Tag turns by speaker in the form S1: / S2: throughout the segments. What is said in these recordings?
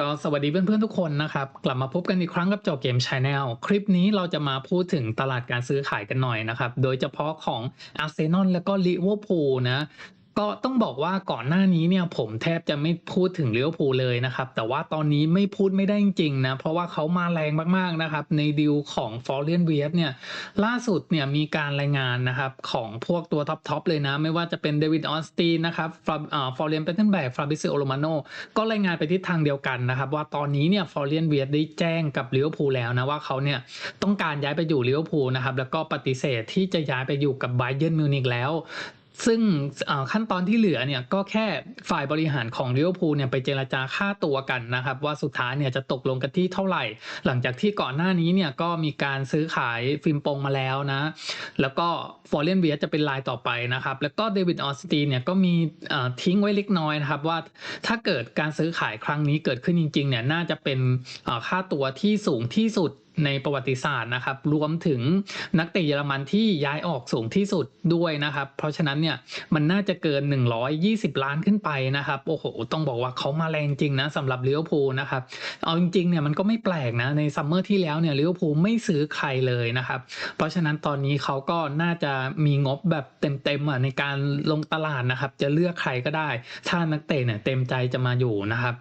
S1: ก็สวัสดีเพื่อนๆทุกคนนะครับ กลับมาพบกันอีกครั้งกับเจาเกมชาแนลคลิปนี้เราจะมาพูดถึงตลาดการซื้อขายกันหน่อยนะครับ โดยเฉพาะของอาร์เซนอลแล้วก็ลิเวอร์พูลนะ ก็ต้องบอกว่าก่อนหน้านี้เนี่ยผมแทบจะไม่พูดถึงลิเวอร์พูลเลยนะครับ แต่ว่าตอนนี้ไม่พูดไม่ได้จริงๆนะ เพราะว่าเขามาแรงมากๆนะครับ ในดีลของฟอร์เรนเวียสเนี่ยล่าสุดเนี่ยมีการรายงานนะครับ ของพวกตัวท็อปๆเลยนะ ไม่ว่าจะเป็นเดวิดออสตีนนะครับฟาอ่าฟอร์เรนเปเทนแบกฟาบิซิโอโรมาโนก็รายงานไปทิศทางเดียวกันนะครับ ว่าตอนนี้เนี่ยฟอร์เรนเวียสได้แจ้งกับลิเวอร์พูลแล้วนะว่าเขาเนี่ยต้องการย้ายไปอยู่ลิเวอร์พูลนะครับแล้วก็ปฏิเสธที่จะย้ายไปอยู่กับไบเย r n มิวนิกแล้ว ซึ่งขั้นตอนที่เหลือเนี่ยก็แค่ฝ่ายบริหารของลิเวอร์พูลเนี่ยไปเจรจาค่าตัวกันนะครับว่าสุดท้ายเนี่ยจะตกลงกันที่เท่าไหร่ หลังจากที่ก่อนหน้านี้เนี่ยก็มีการซื้อขายฟิล์มโปงมาแล้วนะ แล้วก็ฟอร์เรนเวียจะเป็นรายต่อไปนะครับ แล้วก็เดวิดออสตีนเนี่ยก็มีทิ้งไว้เล็กน้อยนะครับว่าถ้าเกิดการซื้อขายครั้งนี้เกิดขึ้นจริงๆเนี่ยน่าจะเป็นค่าตัวที่สูงที่สุด ในประวัติศาสตร์นะครับรวมถึงนักเตะเยอรมันที่ย้ายออกสูงที่สุดด้วยนะครับ เพราะฉะนั้นเนี่ยมันน่าจะเกิน 120 ล้านขึ้นไปนะครับโอ้โหต้องบอกว่าเขามาแรงจริงนะสำหรับเลิเวพูนะครับเอาจริงๆเนี่ยมันก็ไม่แปลกนะในซัมเมอร์ที่แล้วเนี่ยเลิเวพูไม่ซื้อใครเลยนะครับ เพราะฉะนั้นตอนนี้เขาก็น่าจะมีงบแบบเต็มๆอะในการลงตลาดนะครับ จะเลือกใครก็ได้ ถ้านักเตะเนี่ยเต็มใจจะมาอยู่นะครับ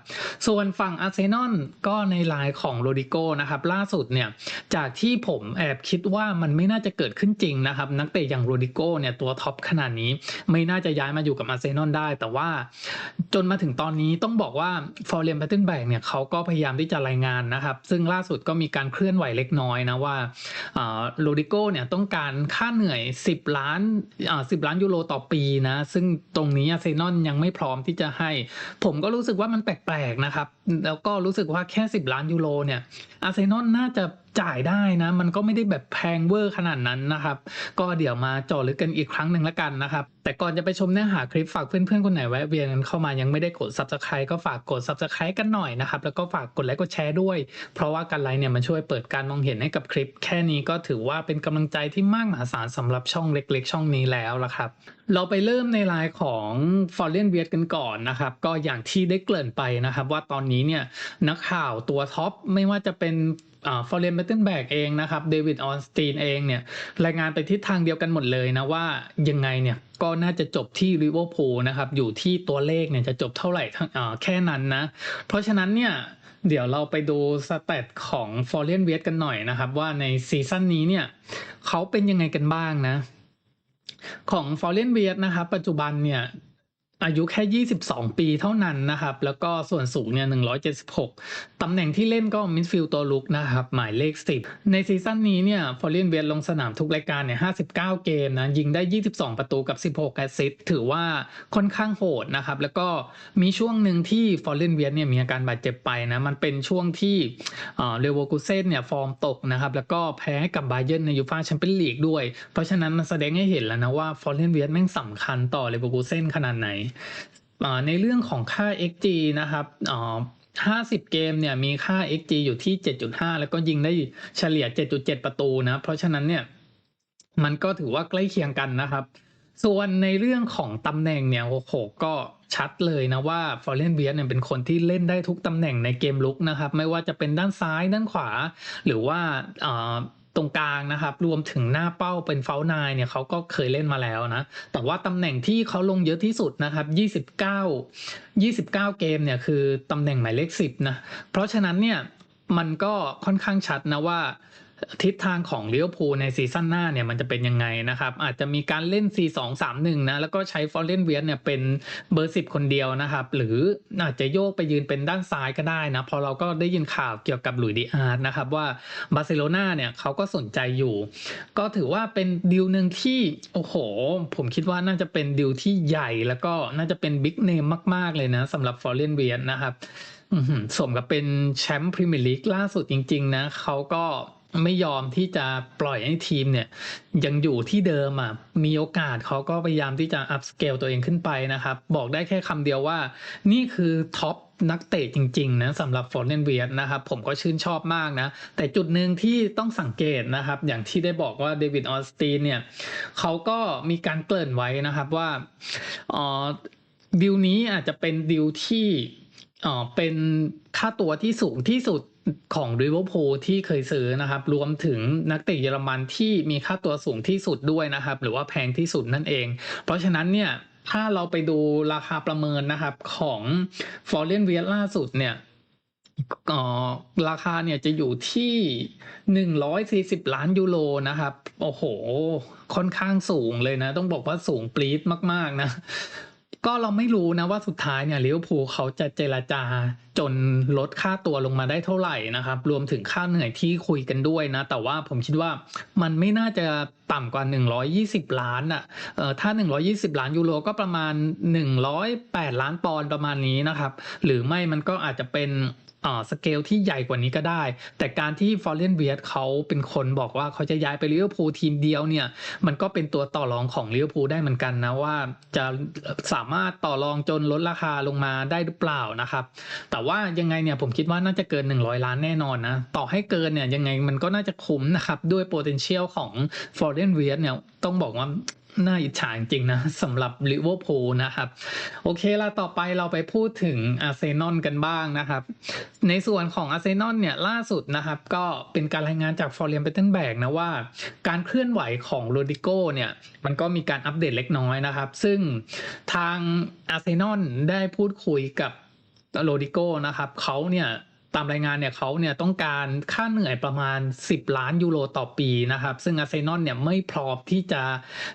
S1: ส่วนฝั่งอาร์เซนอลก็ในลน์ของโรดิโกนะครับล่าสุดเนี่ยจากที่ผมแอบคิดว่ามันไม่น่าจะเกิดขึ้นจริงนะครับ นักเตะอย่างโรดิโกเนี่ยตัวท็อปขนาดนี้ไม่น่าจะย้ายมาอยู่กับอาร์เซนอลได้ แต่ว่าจนมาถึงตอนนี้ต้องบอกว่าฟอร์เรนแพตเทนแบกเนี่ยเขาก็พยายามที่จะรายงานนะครับ ซึ่งล่าสุดก็มีการเคลื่อนไหวเล็กน้อยนะว่าโรดิโกเนี่ยต้องการค่าเหนื่อย 10 ล้านอ่า10ล้านยูโรต่อปีนะซึ่งตรงนี้อาร์เซนอลยังไม่พร้อมที่จะให้ ผมก็รู้สึกว่ามันแปลกๆนะครับ แล้วก็รู้สึกว่าแค่ 10 ล้านยูโรเนี่ยอาร์เซนอลน่าจะจ่ายได้นะ มันก็ไม่ได้แบบแพงเวอร์ขนาดนั้นนะครับ ก็เดี๋ยวมาเจาะลึกกันอีกครั้งหนึ่งล้วกันนะครับ แต่ก่อนจะไปชมเนื้อหาคลิปฝากเพื่อนๆคนไหนแวะเวียนกันเข้ามายังไม่ได้กด subscribe ก็ฝากกด subscribe กันหน่อยนะครับ แล้วก็ฝากกดไลค์กดแชร์ด้วย เพราะว่าการไลค์เนี่ยมันช่วยเปิดการมองเห็นให้กับคลิป แค่นี้ก็ถือว่าเป็นกำลังใจที่มากมหาศาลสำหรับช่องเล็ก ๆ ช่องนี้แล้วละครับ เราไปเริ่มในไลน์ของ f o r e n เวียกันก่อนนะครับ ก็อย่างที่ได้เกริ่นไปนะครับ ว่าตอนนี้เนี่ยนักข่าวตัวท็อปไม่ว่าจะเป็น ฟอร์เรนเบตเทนแบกเองนะครับเดวิดออนสตีนเองเนี่ยรายงานไปทิศทางเดียวกันหมดเลยนะว่ายังไงเนี่ยก็น่าจะจบที่ลิเวอร์พูลนะครับอยู่ที่ตัวเลขเนี่ยจะจบเท่าไหร่ทั้งอ่าแค่นั้นนะ เพราะฉะนั้นเนี่ยเดี๋ยวเราไปดูสเตตของฟอร์เรนเวียกันหน่อยนะครับ ว่าในซีซั่นนี้เนี่ยเขาเป็นยังไงกันบ้างนะ ของฟอร์เรนเวียนะครับปัจจุบันเนี่ย อายุแค่ 22 ปีเท่านั้นนะครับ แล้วก็ส่วนสูงเนี่ย 176 ตำแหน่งที่เล่นก็มิดฟิลด์ตัวลุกนะครับ หมายเลข 10 ในซีซั่นนี้เนี่ย ฟอร์เรนเวียลงสนามทุกรายการเนี่ย 59 เกมนะ ยิงได้ 22 ประตูกับ 16 แอสซิสต์ ถือว่าค่อนข้างโหดนะครับ แล้วก็มีช่วงหนึ่งที่ฟอร์เรนเวียเนี่ย มีอาการบาดเจ็บไปนะ มันเป็นช่วงที่เรเวอร์กูเซนเนี่ย ฟอร์มตกนะครับ แล้วก็แพ้กับบาเยนในยูฟ่าแชมเปี้ยนลีกด้วย เพราะฉะนั้นมันแสดงให้เห็นแล้วนะว่าฟอร์เรนเวียแม่งสำคัญต่อเรเวอร์กูเซนขนาดไหนในเรื่องของค่า XG นะครับ50 เกมเนี่ยมีค่า XG อยู่ที่ 7.5 แล้วก็ยิงได้เฉลี่ย 7.7 ประตูนะ เพราะฉะนั้นเนี่ยมันก็ถือว่าใกล้เคียงกันนะครับ ส่วนในเรื่องของตำแหน่งเนี่ยโอ้โหก็ชัดเลยนะว่าฟอร์เรนเวียเนี่ยเป็นคนที่เล่นได้ทุกตำแหน่งในเกมลุกนะครับ ไม่ว่าจะเป็นด้านซ้ายด้านขวา หรือว่า ตรงกลางนะครับ รวมถึงหน้าเป้าเป็นเฟลนายเนี่ยเขาก็เคยเล่นมาแล้วนะ แต่ว่าตำแหน่งที่เขาลงเยอะที่สุดนะครับ 29 29 เกมเนี่ยคือตำแหน่งหมายเลข 10 นะ เพราะฉะนั้นเนี่ยมันก็ค่อนข้างชัดนะว่า ทิศทางของเลิเวพูในซีซั่นหน้าเนี่ยมันจะเป็นยังไงนะครับ อาจจะมีการเล่น 4-2-3-1 นะ แล้วก็ใช้ฟอร์เรนเวียเนี่ยเป็นเบอร์ 10 คนเดียวนะครับ หรืออาจจะโยกไปยืนเป็นด้านซ้ายก็ได้นะ พอเราก็ได้ยินข่าวเกี่ยวกับหลุยส์ดีอาร์นะครับว่าบาร์เซโลนาเนี่ยเขาก็สนใจอยู่ ก็ถือว่าเป็นดิวหนึ่งที่ โอ้โห ผมคิดว่าน่าจะเป็นดิวที่ใหญ่แล้วก็น่าจะเป็นบิ๊กเนมมาก ๆ เลยนะสำหรับฟอร์เรนเวียนะครับสมกับเป็นแชมป์พรีเมียร์ลีกล่าสุดจริง ๆ นะเขาก็ ไม่ยอมที่จะปล่อยให้ทีมเนี่ยยังอยู่ที่เดิมอะมีโอกาสเขาก็พยายามที่จะอัพสเกลตัวเองขึ้นไปนะครับ บอกได้แค่คำเดียวว่า นี่คือท็อปนักเตะจริงๆนะสำหรับฟอร์เรนเวียนะครับ ผมก็ชื่นชอบมากนะ แต่จุดหนึ่งที่ต้องสังเกตนะครับ อย่างที่ได้บอกว่าเดวิดออสตีนเนี่ยเขาก็มีการเกริ่นไว้นะครับว่าอ๋อดิวนี้อาจจะเป็นดิวที่อ่อเป็นค่าตัวที่สูงที่สุด ของ Liverpool ที่เคยซื้อนะครับ รวมถึงนักเตะเยอรมันที่มีค่าตัวสูงที่สุดด้วยนะครับ หรือว่าแพงที่สุดนั่นเอง เพราะฉะนั้นเนี่ยถ้าเราไปดูราคาประเมินนะครับของ f o r e i g n w e i r ล่าสุดเนี่ยอ่อราคาเนี่ยจะอยู่ที่ 140 ล้านยูโรนะครับ โอ้โห ค่อนข้างสูงเลยนะ ต้องบอกว่าสูงปรี๊ดมาก ๆ นะ ก็เราไม่รู้นะว่าสุดท้ายเนี่ยลิเวอร์พูลเขาจะเจรจาจนลดค่าตัวลงมาได้เท่าไหร่นะครับ รวมถึงค่าเหนื่อยที่คุยกันด้วยนะ แต่ว่าผมคิดว่ามันไม่น่าจะต่ำกว่า 120 ล้านอะเออถ้า 120 ล้านยูโรก็ประมาณ 108 ล้านปอนด์ประมาณนี้นะครับ หรือไม่มันก็อาจจะเป็น สเกลที่ใหญ่กว่านี้ก็ได้ แต่การที่ฟอร์เรนเวียดเขาเป็นคนบอกว่าเขาจะย้ายไปลิเวอร์พูลทีมเดียวเนี่ย มันก็เป็นตัวต่อรองของลิเวอร์พูลได้เหมือนกันนะว่าจะสามารถต่อรองจนลดราคาลงมาได้หรือเปล่านะครับ แต่ว่ายังไงเนี่ยผมคิดว่าน่าจะเกิน 100 ล้านแน่นอนนะต่อให้เกินเนี่ยยังไงมันก็น่าจะคุ้มนะครับด้วย potential ของ Foreign w e i t เนี่ยต้องบอกว่า น่าอิจฉาจริงนะสำหรับลิเวอร์พูลนะครับ โอเคละต่อไปเราไปพูดถึงอาร์เซนอลกันบ้างนะครับ ในส่วนของอาร์เซนอลเนี่ยล่าสุดนะครับ ก็เป็นการรายงานจากฟอร์เรียนเปเทนแบกนะว่า การเคลื่อนไหวของโรดิโกเนี่ย มันก็มีการอัปเดตเล็กน้อยนะครับ ซึ่งทางอาร์เซนอลได้พูดคุยกับโรดิโกนะครับเขาเนี่ย ตามรายงานเนี่ยเขาเนี่ยต้องการค่าเหนื่อยประมาณ 10 ล้านยูโรต่อปีนะครับ ซึ่งอาร์เซนอลเนี่ยไม่พร้อมที่จะ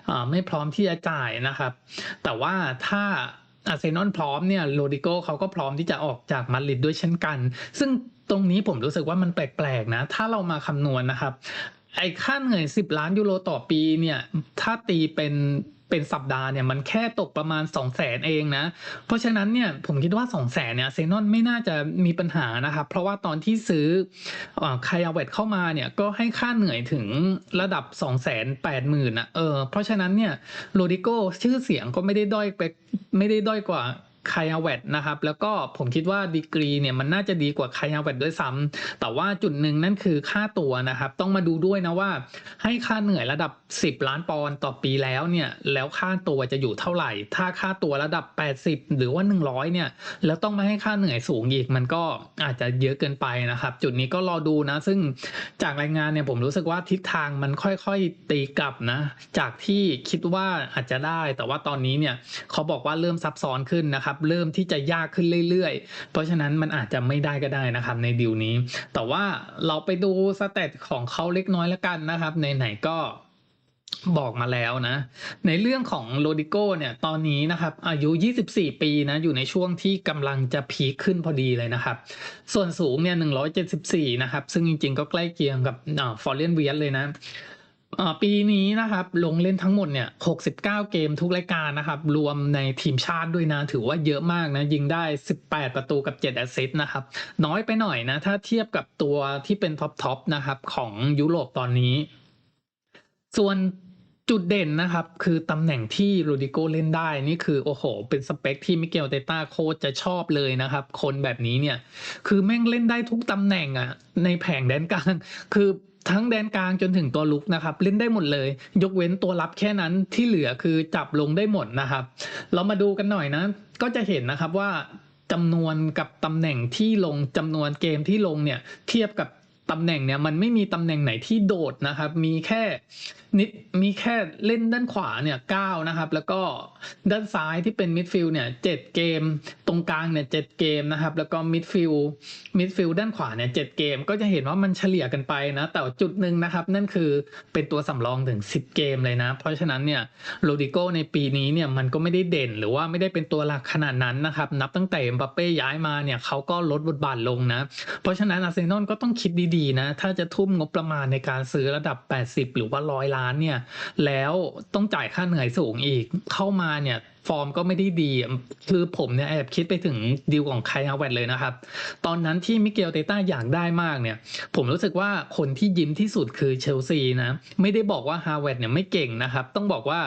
S1: อ่าไม่พร้อมที่จะจ่ายนะครับ แต่ว่าถ้าอาร์เซนอลพร้อมเนี่ยโรดิโกเขาก็พร้อมที่จะออกจากมาดริดด้วยเช่นกัน ซึ่งตรงนี้ผมรู้สึกว่ามันแปลกๆนะ ถ้าเรามาคำนวณนะครับ ไอ้ค่าเหนื่อย10ล้านยูโรต่อปีเนี่ย ถ้าตีเป็นเป็นสัปดาห์เนี่ยมันแค่ตกประมาณ 2 0 0แสนเองนะ เพราะฉะนั้นเนี่ยผมคิดว่า 2 0 0แสนเนี่ยเซนอนไม่น่าจะมีปัญหานะครับ เพราะว่าตอนที่ซื้อคายาเวตเข้ามาเนี่ยก็ให้ค่าเหนื่อยถึงระดับ 2 8 0 0 0 0นะเออเพราะฉะนั้นเนี่ยโรดิโกชื่อเสียงก็ไม่ได้ด้อยไปไม่ได้ด้อยกว่า คายาเวตนะครับ แล้วก็ผมคิดว่าดีกรีเนี่ยมันน่าจะดีกว่าคายาเวตด้วยซ้ำแต่ว่าจุดหนึ่งนั่นคือค่าตัวนะครับ ต้องมาดูด้วยนะว่าให้ค่าเหนื่อยระดับ 10 ล้านปอนด์ต่อปีแล้วเนี่ยแล้วค่าตัวจะอยู่เท่าไหร่ ถ้าค่าตัวระดับ 80 หรือว่า 100 เนี่ยแล้วต้องมาให้ค่าเหนื่อยสูงอีกมันก็อาจจะเยอะเกินไปนะครับ จุดนี้ก็รอดูนะ ซึ่งจากรายงานเนี่ยผมรู้สึกว่าทิศทางมันค่อยๆตีกลับนะ จากที่คิดว่าอาจจะได้ แต่ว่าตอนนี้เนี่ยเขาบอกว่าเริ่มซับซ้อนขึ้นนะครับเริ่มที่จะยากขึ้นเรื่อยๆ เพราะฉะนั้นมันอาจจะไม่ได้ก็ได้นะครับในดีลนี้ แต่ว่าเราไปดูสเตตของเขาเล็กน้อยแล้วกันนะครับไหนๆก็บอกมาแล้วนะ ในเรื่องของโรดิโกเนี่ยตอนนี้นะครับอายุ 24 ปีนะอยู่ในช่วงที่กำลังจะพีคขึ้นพอดีเลยนะครับ ส่วนสูงเนี่ย 174 นะครับ ซึ่งจริงๆ ก็ใกล้เคียงกับฟอร์เรนเวียสเลยนะ ปีนี้นะครับลงเล่นทั้งหมดเนี่ย 69 เกมทุกรายการนะครับ รวมในทีมชาติด้วยนะ ถือว่าเยอะมากนะ ยิงได้ 18 ประตูกับ 7 แอสซิสต์นะครับ น้อยไปหน่อยนะ ถ้าเทียบกับตัวที่เป็นท็อปทอปนะครับ ของยุโรปตอนนี้ ส่วนจุดเด่นนะครับ คือตำแหน่งที่โรดิโกเล่นได้นี่คือโอ้โห เป็นสเปคที่มิเกลเตต้าโคตรจะชอบเลยนะครับ คนแบบนี้เนี่ย คือแม่งเล่นได้ทุกตำแหน่งอะในแผงแดนกลางคือ ทั้งแดนกลางจนถึงตัวลุกนะครับเล่นได้หมดเลย ยกเว้นตัวรับแค่นั้นที่เหลือคือจับลงได้หมดนะครับ เรามาดูกันหน่อยนะ ก็จะเห็นนะครับว่าจำนวนกับตำแหน่งที่ลงจำนวนเกมที่ลงเนี่ยเทียบกับ ตำแหน่งเนี่ยมันไม่มีตำแหน่งไหนที่โดดนะครับ มีแค่นิดมีแค่เล่นด้านขวาเนี่ยเก้านะครับ แล้วก็ด้านซ้ายที่เป็นมิดฟิลด์เนี่ยเจ็ดเกม ตรงกลางเนี่ยเจ็ดเกมนะครับ แล้วก็มิดฟิลด์มิดฟิลด์ด้านขวาเนี่ยเจ็ดเกม ก็จะเห็นว่ามันเฉลี่ยกันไปนะ แต่จุดหนึ่งนะครับ นั่นคือเป็นตัวสำรองถึง10เกมเลยนะ เพราะฉะนั้นเนี่ยโรดิโกในปีนี้เนี่ยมันก็ไม่ได้เด่นหรือว่าไม่ได้เป็นตัวหลักขนาดนั้นนะครับ นับตั้งแต่เอ็มบัปเป้ย้ายมาเนี่ยเขาก็ลดบทบาทลงนะ เพราะฉะนั้นอาร์เซนอลก็ต้องคิดดีๆนะ ถ้าจะทุ่มงบประมาณในการซื้อระดับ 80 หรือว่า100ล้านเนี่ย แล้วต้องจ่ายค่าเหนื่อยสูงอีก เข้ามาเนี่ยฟอร์มก็ไม่ได้ดี คือผมเนี่ยแอบคิดไปถึงดีลของไคฮาวเวตเลยนะครับ ตอนนั้นที่มิเกลเตต้าอยากได้มากเนี่ย ผมรู้สึกว่าคนที่ยิ้มที่สุดคือเชลซีนะ ไม่ได้บอกว่าฮาวเวตเนี่ยไม่เก่งนะครับ ต้องบอกว่า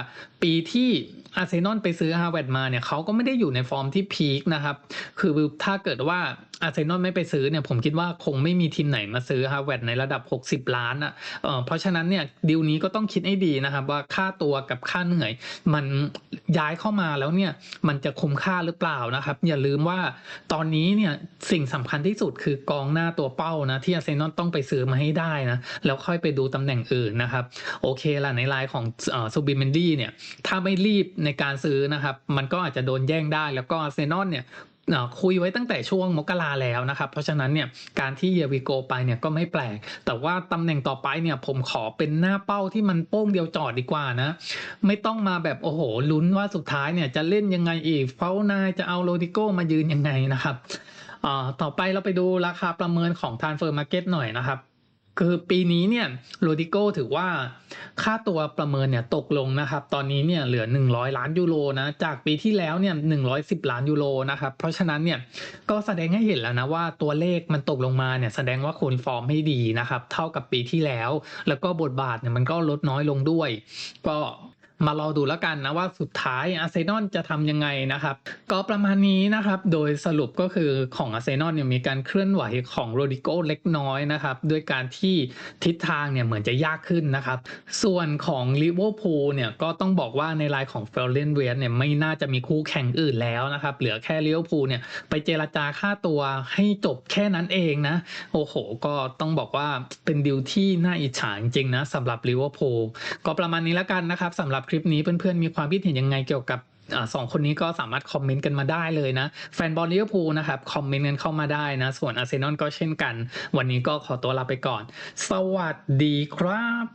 S1: ปีที่อาร์เซนอลไปซื้อฮาเวิร์ดมาเนี่ยเขาก็ไม่ได้อยู่ในฟอร์มที่พีคนะครับ คือถ้าเกิดว่าอาร์เซนอลไม่ไปซื้อเนี่ยผมคิดว่าคงไม่มีทีมไหนมาซื้อฮาเวิร์ดในระดับ 60 ล้านอะเอ่อเพราะฉะนั้นเนี่ยดีลนี้ก็ต้องคิดให้ดีนะครับว่าค่าตัวกับค่าเหนื่อย มันย้ายเข้ามาแล้วเนี่ยมันจะคุ้มค่าหรือเปล่านะครับ อย่าลืมว่าตอนนี้เนี่ยสิ่งสำคัญที่สุดคือกองหน้าตัวเป้านะที่อาร์เซนอลต้องไปซื้อมาให้ได้นะแล้วค่อยไปดูตำแหน่งอื่นนะครับโอเคละในรายของซูบิเมนดี้เนี่ยถ้าไม่รีบในการซื้อนะครับ มันก็อาจจะโดนแย่งได้แล้วก็เซนอลเนี่ยเอ่อคุยไว้ตั้งแต่ช่วงมกราแล้วนะครับ เพราะฉะนั้นเนี่ยการที่เยวิโกไปเนี่ยก็ไม่แปลก แต่ว่าตำแหน่งต่อไปเนี่ยผมขอเป็นหน้าเป้าที่มันโป้งเดียวจอดดีกว่านะ ไม่ต้องมาแบบโอ้โหลุ้นว่าสุดท้ายเนี่ยจะเล่นยังไงอีกเฟ้านายจะเอาโรดิโกมายืนยังไงนะครับอ่าต่อไปเราไปดูราคาประเมินของทานเฟอร์มาร์เก็ตหน่อยนะครับ คือปีนี้เนี่ยโรดิโกถือว่าค่าตัวประเมินเนี่ยตกลงนะครับ ตอนนี้เนี่ยเหลือ 100 ล้านยูโรนะจากปีที่แล้วเนี่ย110 ล้านยูโรนะครับ เพราะฉะนั้นเนี่ยก็แสดงให้เห็นแล้วนะว่าตัวเลขมันตกลงมาเนี่ยแสดงว่าคนฟอร์มให้ดีนะครับ เท่ากับปีที่แล้ว แล้วก็บทบาทเนี่ยมันก็ลดน้อยลงด้วย ก็ มารอดูแล้วกันนะว่าสุดท้ายอาร์เซนอลจะทำยังไงนะครับ ก็ประมาณนี้นะครับ โดยสรุปก็คือของอาร์เซนอลเนี่ยมีการเคลื่อนไหวของโรดิโกเล็กน้อยนะครับด้วยการที่ทิศทางเนี่ยเหมือนจะยากขึ้นนะครับ ส่วนของลิเวอร์พูลเนี่ยก็ต้องบอกว่าในรายของเฟลเลนเวสเนี่ยไม่น่าจะมีคู่แข่งอื่นแล้วนะครับเหลือแค่ลิเวอร์พูลเนี่ยไปเจรจาค่าตัวให้จบแค่นั้นเองนะโอ้โห ก็ต้องบอกว่าเป็นดีลที่น่าอิจฉาจริงนะสำหรับลิเวอร์พูลก็ประมาณนี้แล้วกันนะครับสำหรับคลิปนี้เพื่อนๆมีความคิดเห็นยังไงเกี่ยวกับอสองคนนี้ก็สามารถคอมเมนต์กันมาได้เลยนะ แฟนบอลลิเวอร์พูลนะครับ คอมเมนต์กันเข้ามาได้นะ ส่วนอาร์เซนอลก็เช่นกัน วันนี้ก็ขอตัวลาไปก่อน สวัสดีครับ